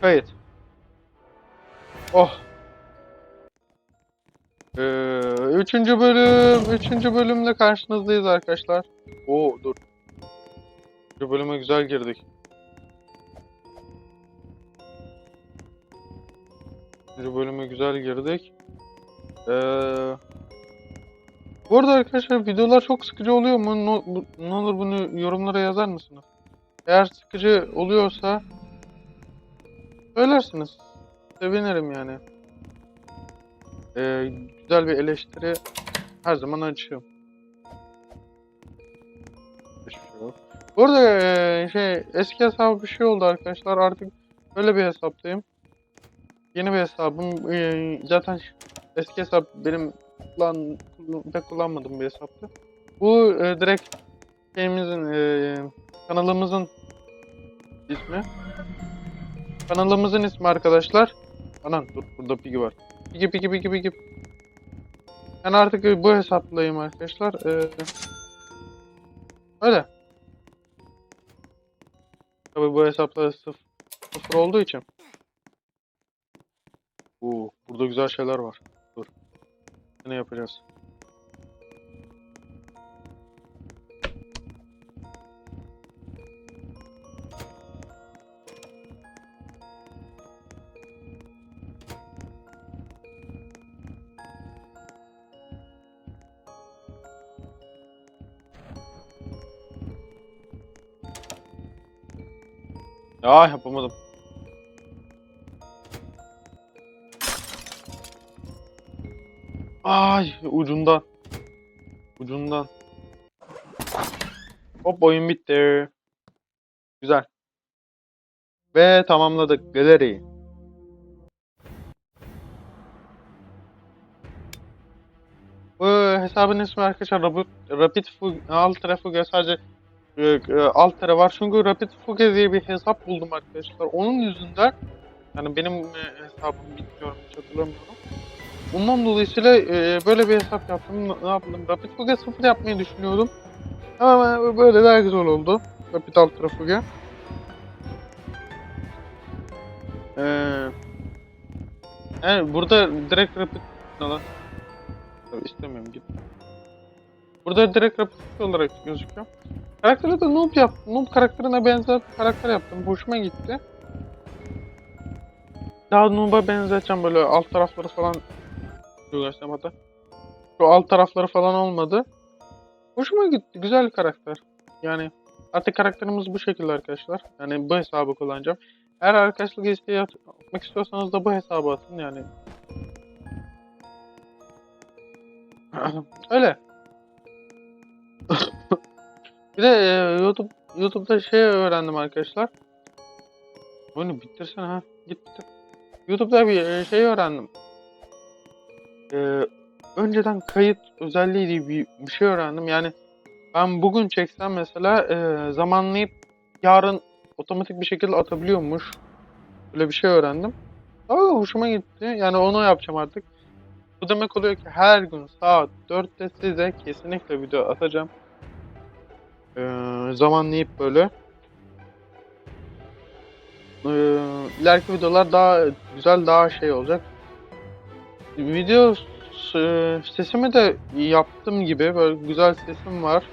Kayıt. Oh. Ee, üçüncü bölüm. Üçüncü bölümle karşınızdayız arkadaşlar. Oo dur. Üçüncü bölüme güzel girdik. Üçüncü bölüme güzel girdik. Ee, bu arada arkadaşlar videolar çok sıkıcı oluyor mu? Ne olur bunu yorumlara yazar mısınız? Eğer sıkıcı oluyorsa söylersiniz. Sevinirim yani. Ee, güzel bir eleştiri her zaman. Hiçbir şey. Bu arada ee, şey eski hesabı bir şey oldu arkadaşlar. Artık böyle bir hesaptayım. Yeni bir hesabım. ee, zaten eski hesap benim kullan, pek kullanmadığım bir hesaptı. Bu ee, direkt şeyimizin ee, kanalımızın ismi. Kanalımızın ismi arkadaşlar. Anan dur burada Piggy var. Piggy Piggy Piggy Piggy. Ben artık bu hesaplayayım arkadaşlar. Ee, öyle. Tabi bu hesapta sıfır, sıfır olduğu için. Oo, burada güzel şeyler var. Dur. Ne yapacağız? Ya yapamadım. Ay ucundan. Ucundan. Hop oyun bitti. Güzel. Ve tamamladık galeriyi. Bu hesabın ismi arkadaşlar Rapid, Altra Fugue sadece e, e, Altra var. Çünkü Rapid Fugue diye bir hesap buldum arkadaşlar. Onun yüzünden yani benim e, hesabım bilmiyorum hiç hatırlamıyorum. Bundan dolayısıyla e, böyle bir hesap yaptım. Ne, yaptım? Rapid Fugue 0 yapmayı düşünüyordum. Ama böyle daha güzel oldu. Rapid Ultra Fugue. Ee, yani burada direkt Rapid ne lan? Git. Burada direkt Rapid olarak gözüküyor. Karakteri de noob yaptım. Noob karakterine benzer bir karakter yaptım. Hoşuma gitti. Daha noob'a benzeteceğim böyle alt tarafları falan hatta. Şu alt tarafları falan olmadı. Hoşuma gitti. Güzel bir karakter. Yani artık karakterimiz bu şekilde arkadaşlar. Yani bu hesabı kullanacağım. Eğer arkadaşlık isteği at- atmak istiyorsanız da bu hesabı atın yani. Öyle. Bir de e, YouTube YouTube'da şey öğrendim arkadaşlar. Oyunu bitirsene ha. Git. YouTube'da bir e, şey öğrendim. Ee, önceden kayıt özelliği diye bir, bir şey öğrendim. Yani ben bugün çeksem mesela e, zamanlayıp yarın otomatik bir şekilde atabiliyormuş. Böyle bir şey öğrendim. Aa, hoşuma gitti. Yani onu yapacağım artık. Bu demek oluyor ki her gün saat 4'te size kesinlikle video atacağım. Ee, zamanlayıp böyle. Ee, ileriki videolar daha güzel, daha şey olacak. Video s- sesimi de yaptım gibi böyle güzel sesim var.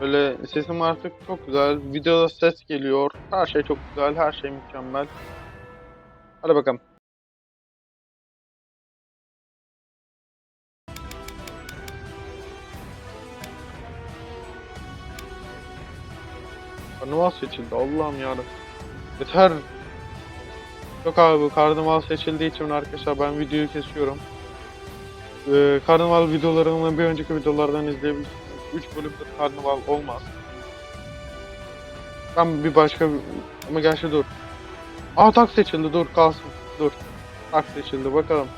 Böyle sesim artık çok güzel. Videoda ses geliyor. Her şey çok güzel. Her şey mükemmel. Hadi bakalım. Karnaval seçildi. Allah'ım yarabbim. Yeter. Yok abi karnaval seçildiği için arkadaşlar ben videoyu kesiyorum. Ee, karnaval videolarını bir önceki videolardan izleyebilirsiniz. 3 bölümde karnaval olmaz. Ben bir başka ama gerçi dur. Aa tak seçildi dur kalsın. Dur. Tak seçildi bakalım.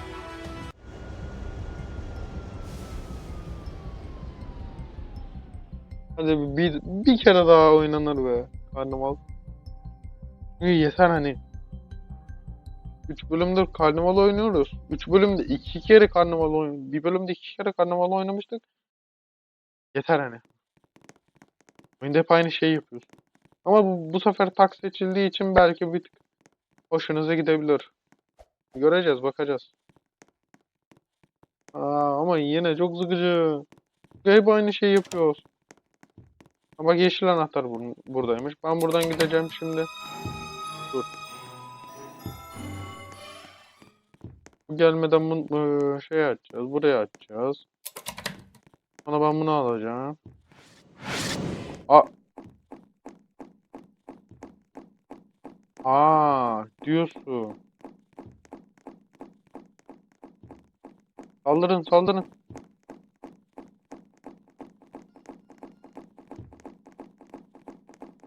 Hadi bir, bir kere daha oynanır be karnaval. İyi yeter hani. 3 bölümdür karnaval oynuyoruz. 3 bölümde 2 kere karnaval oyun. Bir bölümde 2 kere karnaval oynamıştık. Yeter hani. Oyunda hep aynı şeyi yapıyoruz. Ama bu, bu sefer tak seçildiği için belki bir tık hoşunuza gidebilir. Göreceğiz, bakacağız. Aa, ama yine çok sıkıcı. Hep aynı şeyi yapıyoruz. Bak yeşil anahtar bur- buradaymış. Ben buradan gideceğim şimdi. Dur. Gelmeden bunu şey açacağız. Buraya açacağız. Sonra ben bunu alacağım. A Aa, diyorsun. Saldırın, saldırın.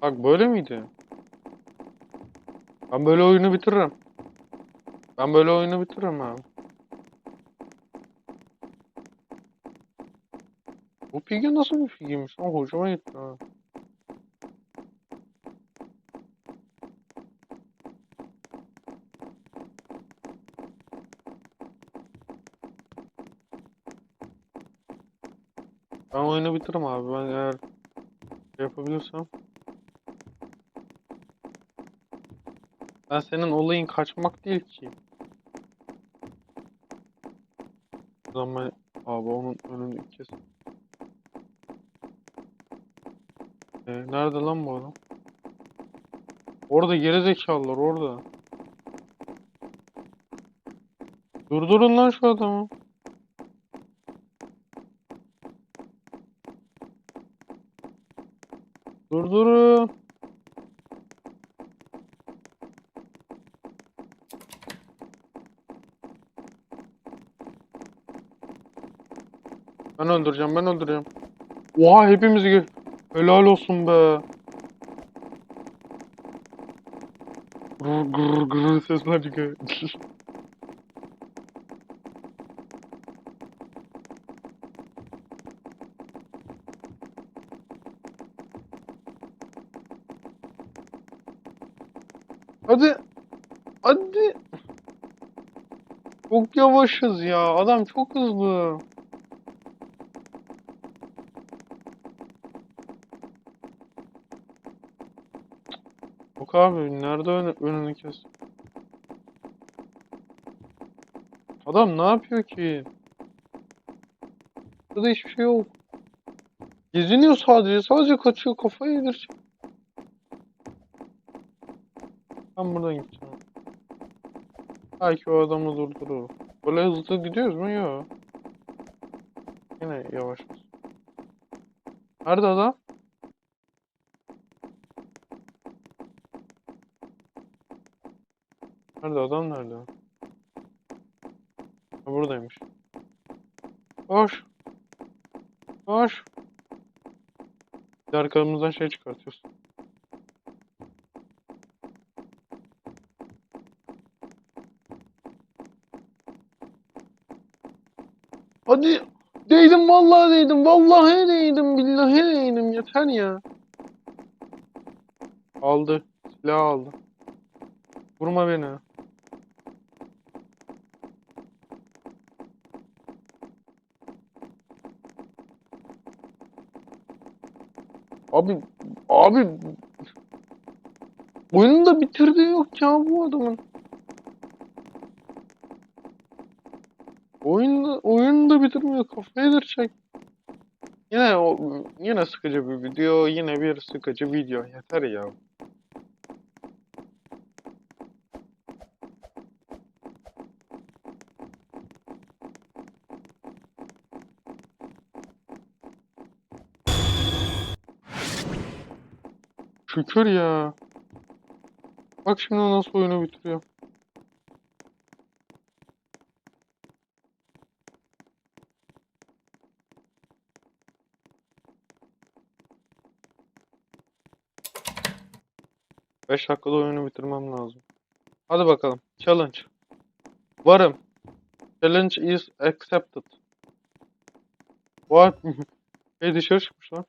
Bak böyle miydi? Ben böyle oyunu bitiririm. Ben böyle oyunu bitiririm abi. Bu figür nasıl bir figürmüş? Ama hoşuma gitti ha. Ben oyunu bitiririm abi. Ben eğer şey yapabilirsem. Ben senin olayın kaçmak değil ki. O zaman abi onun önünü kes. Ee, nerede lan bu adam? Orada geri zekalılar orada. Durdurun lan şu adamı. Öldüreceğim, ben öldüreceğim. Oha hepimizi gö- Helal olsun be. Gır gır gır sesler çıkıyor. Hadi. Hadi. Çok yavaşız ya. Adam çok hızlı. Abi nerede ön önünü kes? Adam ne yapıyor ki? Burada hiçbir şey yok. Geziniyor sadece. Sadece kaçıyor. Kafayı yedirecek. Ben buradan gideceğim. Belki o adamı durdurur. Böyle hızlı gidiyoruz mu? Yok. Yine yavaş. Nerede adam? Nerede adam nerede? Ha, buradaymış. Koş. Koş. Bir arkamızdan şey çıkartıyoruz. Hadi. Değdim vallahi değdim. Vallahi değdim. Billahi değdim. Yeter ya. Aldı. Silah aldı. Vurma beni. Abi abi oyunu da bitirdiği yok ya bu adamın. Oyunu oyunu da bitirmiyor kafayı yedirecek. Yine o yine sıkıcı bir video, yine bir sıkıcı video. Yeter ya. Şükür ya. Bak şimdi nasıl oyunu bitiriyor. Beş dakikada oyunu bitirmem lazım. Hadi bakalım. Challenge. Varım. Challenge is accepted. What? Şey dışarı çıkmış lan.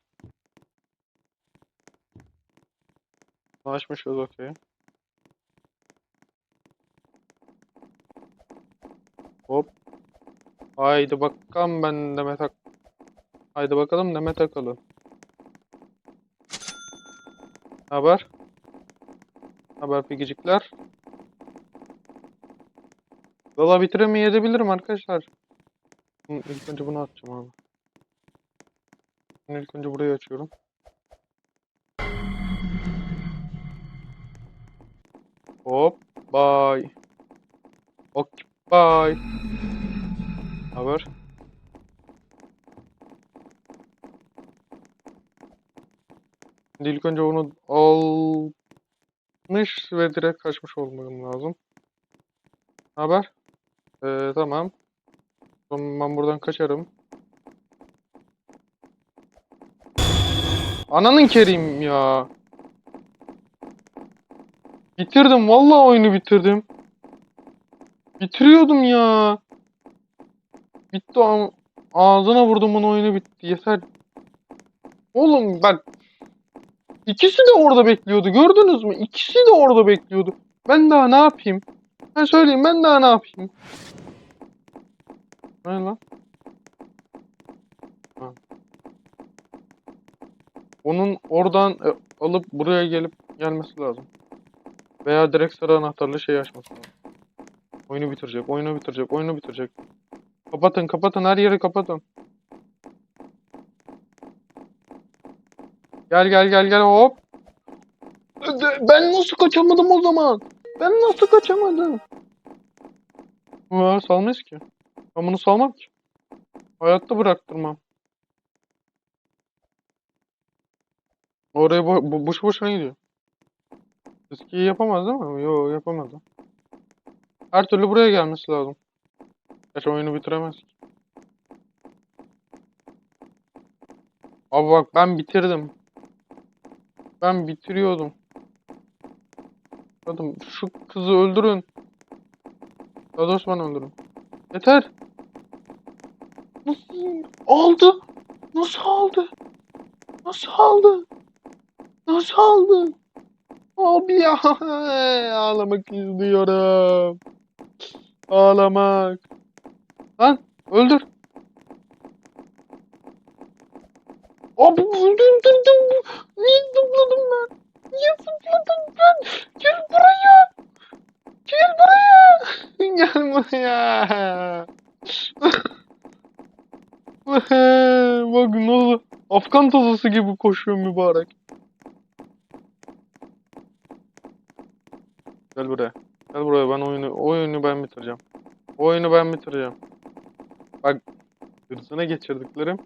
Anlaşmışız okey. Hop. Haydi bakalım ben Demet Ak. Haydi bakalım Demet Akalın. Haber? Haber pigicikler. Valla bitiremeyebilirim arkadaşlar. İlk önce bunu atacağım abi. İlk önce burayı açıyorum. Hop, bye. Ok, bye. Haber? Şimdi önce onu almış ve direkt kaçmış olmam lazım. Haber? Ee, tamam. Zaman ben buradan kaçarım. Ananın kerim ya. Bitirdim. Vallahi oyunu bitirdim. Bitiriyordum ya. Bitti am- ağzına vurdum onun oyunu bitti. Yeter. Oğlum bak. İkisi de orada bekliyordu. Gördünüz mü? İkisi de orada bekliyordu. Ben daha ne yapayım? Ben söyleyeyim ben daha ne yapayım? Ne lan? Ha. Onun oradan e, alıp buraya gelip gelmesi lazım. Veya direkt sarı anahtarlı şey açması lazım. Oyunu bitirecek, oyunu bitirecek, oyunu bitirecek. Kapatın, kapatın, her yeri kapatın. Gel gel gel gel hop. Ben nasıl kaçamadım o zaman? Ben nasıl kaçamadım? Ha, salmayız ki. Ben bunu salmam ki. Hayatta bıraktırmam. Oraya bo bo boşu boşuna gidiyor. Eskiyi yapamaz değil mi? Yo yapamaz. Her türlü buraya gelmesi lazım. Gerçi oyunu bitiremez ki. Abi bak ben bitirdim. Ben bitiriyordum. Adam şu kızı öldürün. Daha bana öldürün. Yeter. Nasıl aldı? Nasıl aldı? Nasıl aldı? Nasıl aldı? Abi ya ağlamak istiyorum. Ağlamak. Lan öldür. Abi öldürdüm. Niye zıpladım ben? Niye zıpladım ben? Gel buraya. Gel buraya. Gel buraya. Bak ne oldu? Afgan tazası gibi koşuyor mübarek. Gel buraya. Gel buraya ben oyunu oyunu ben bitireceğim. Oyunu ben bitireceğim. Bak hırsına geçirdiklerim.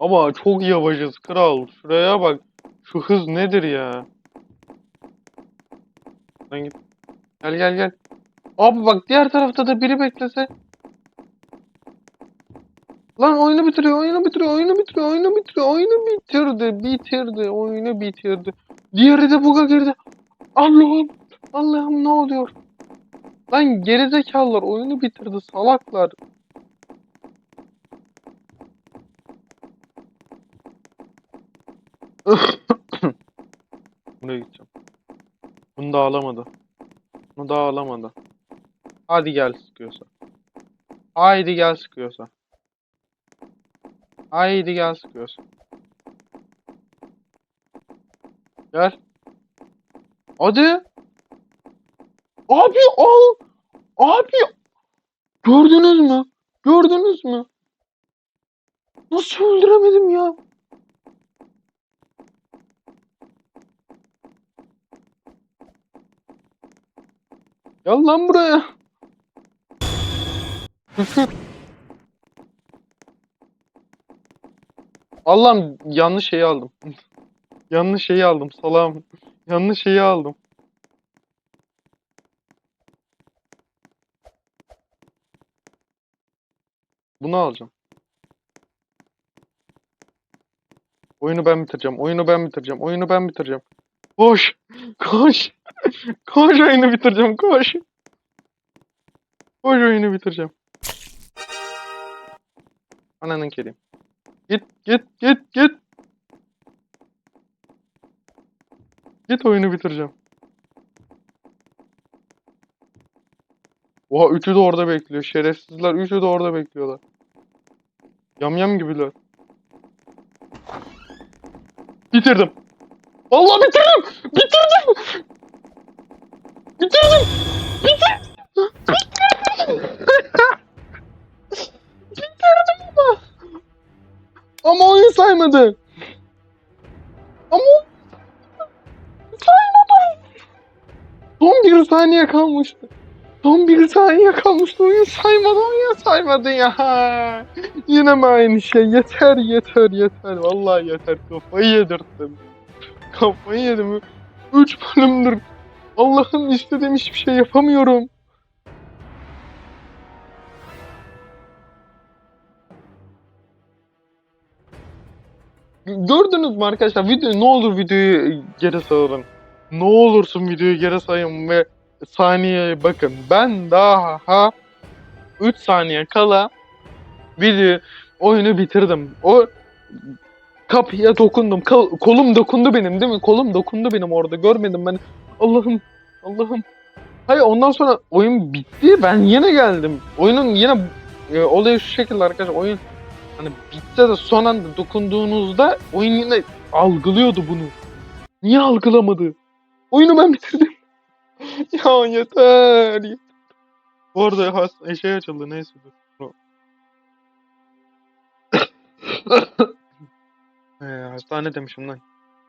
Ama çok yavaşız kral. Şuraya bak. Şu hız nedir ya? Sen git. Gel gel gel. Abi bak diğer tarafta da biri beklese. Lan oyunu bitiriyor, oyunu bitiriyor, oyunu bitiriyor, oyunu bitiriyor, oyunu bitirdi, bitirdi, oyunu bitirdi. Diğeri de buga girdi. Allah'ım, Allah'ım ne oluyor? Lan gerizekalılar oyunu bitirdi, salaklar. Buraya gideceğim. Bunu da alamadı. Bunu da alamadı. Hadi gel sıkıyorsa. Haydi gel sıkıyorsa. Haydi gel sıkıyorsa. Gel. Hadi. Abi al. Abi. Gördünüz mü? Gördünüz mü? Nasıl öldüremedim ya? Gel lan buraya. Allah'ım yanlış şeyi aldım. yanlış şeyi aldım salam. Yanlış şeyi aldım. Bunu alacağım. Oyunu ben bitireceğim. Oyunu ben bitireceğim. Oyunu ben bitireceğim. Koş. Koş. Koş oyunu bitireceğim. Koş. Koş oyunu bitireceğim. Ananın kerim. Git git git git. Git oyunu bitireceğim. Oha üçü de orada bekliyor. Şerefsizler üçü de orada bekliyorlar. Yamyam gibiler. Bitirdim. Vallahi bitirdim. Bitirdim. Bitirdim. Bitirdim. Bitirdim Ama oyun saymadı. Ama saymadı. Son bir saniye kalmıştı. Son bir saniye kalmıştı. Oyun saymadı. Oyun saymadı ya. Yine mi aynı şey? Yeter yeter yeter. Vallahi yeter. Kafayı yedirttim. Kafayı yedim. Üç bölümdür. Allah'ım istediğim hiçbir şey yapamıyorum. Gördünüz mü arkadaşlar videoyu ne olur videoyu geri sarın. Ne olursun videoyu geri sayın ve saniyeye bakın. Ben daha 3 saniye kala video oyunu bitirdim. O kapıya dokundum. Kol- kolum dokundu benim değil mi? Kolum dokundu benim orada. Görmedim ben. Allah'ım. Allah'ım. Hayır ondan sonra oyun bitti. Ben yine geldim. Oyunun yine e, olayı şu şekilde arkadaşlar. Oyun hani bitse de son anda dokunduğunuzda oyun yine algılıyordu bunu. Niye algılamadı? Oyunu ben bitirdim. ya yeter. yeter. Bu arada has- şey açıldı neyse dur. Ee, hastane demişim lan.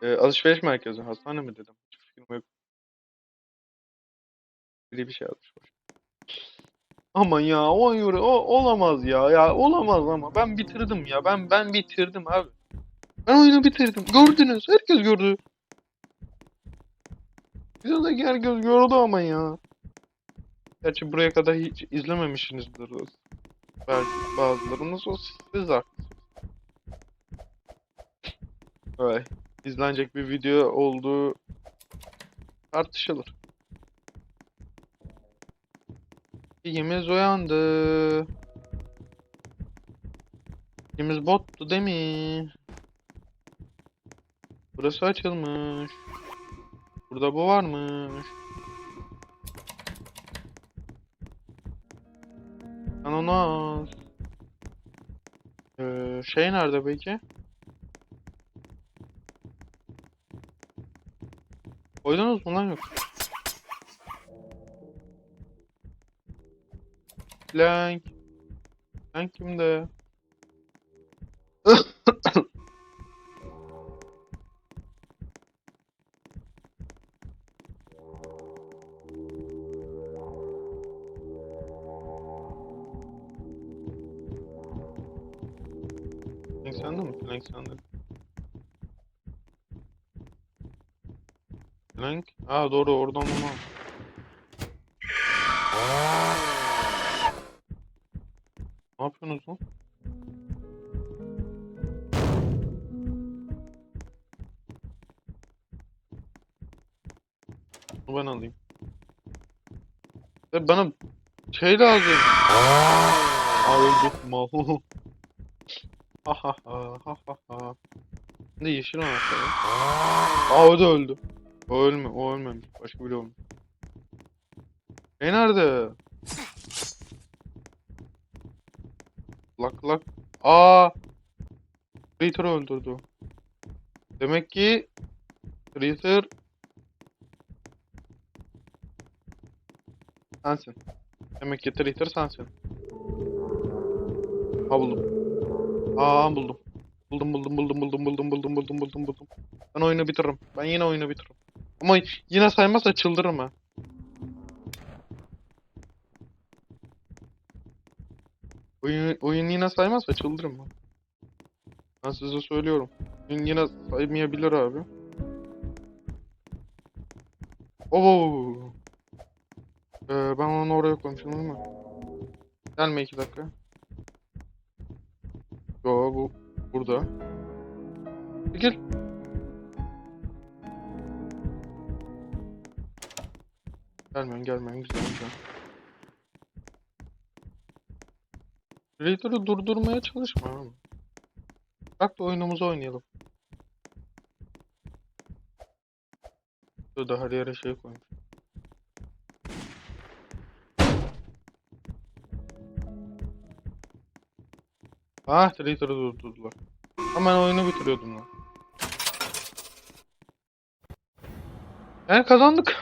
Ee, alışveriş merkezi. Hastane mi dedim? Hiç fikrim yok. Biri bir şey yazmış. Aman ya o yürü o olamaz ya ya olamaz ama ben bitirdim ya ben ben bitirdim abi. Ben oyunu bitirdim. Gördünüz. Herkes gördü. Videodaki herkes gördü ama ya. Gerçi buraya kadar hiç izlememişsinizdir. Belki bazılarınız o siz haklısınız. Ay, izlenecek bir video olduğu tartışılır. İkimiz uyandı. İkimiz bottu değil mi? Burası açılmış. Burada bu varmış. Ananas. Ee, şey nerede peki? Koydunuz mu lan yok? Plank. Plank kimde? Link Alexander mı? Alexander. Blank. Aa doğru oradan bunu al. Ya bana şey lazım. Aa öldü mal. Ha ha ha. Ne yeşil anahtar. ya. Aa o da öldü. O ölme, o ölmemiş. Başka biri olmuş. E nerede? Lak lak. Aa! Traitor'ı öldürdü. Demek ki Traitor sensin. Demek ki Traitor sensin. Ha buldum. Aa buldum. Buldum buldum buldum buldum buldum buldum buldum buldum buldum. Ben oyunu bitiririm. Ben yine oyunu bitiririm. Ama yine saymazsa çıldırırım ha. Oyun, oyun yine saymazsa çıldırırım ben. Ben size söylüyorum. Oyun yine saymayabilir abi. Oo. Ee, ben onu oraya koymuşum değil mi? Gelme iki dakika. Yo bu burada. Çekil. Gelmeyin gelmeyin güzel güzel. Raider'ı durdurmaya çalışma abi. Bak da oyunumuzu oynayalım. Şurada her yere şey koymuş. Ah Traitor'ı durdurdular. Hemen oyunu bitiriyordum lan. Yani kazandık.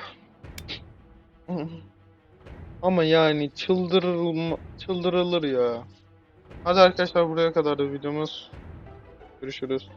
Ama yani çıldırılma, çıldırılır ya. Hadi arkadaşlar buraya kadar da videomuz. Görüşürüz.